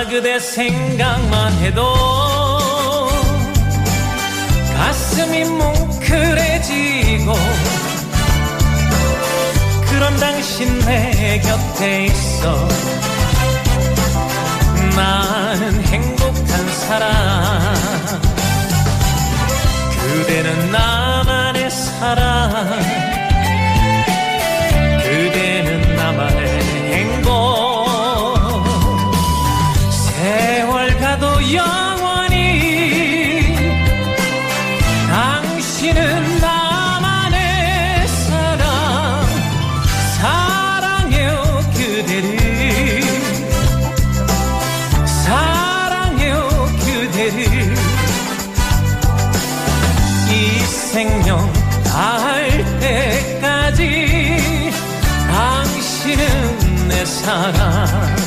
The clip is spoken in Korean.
나 그대 생각만 해도 가슴이 뭉클해지고 그런 당신 내 곁에 있어 나는 행복한 사람. 그대는 나만의 사랑 가도 영원히 당신은 나만의 사랑 사랑해요 그대를. 사랑해요 그대를. 이 생명 다할 때까지 당신은 내 사랑.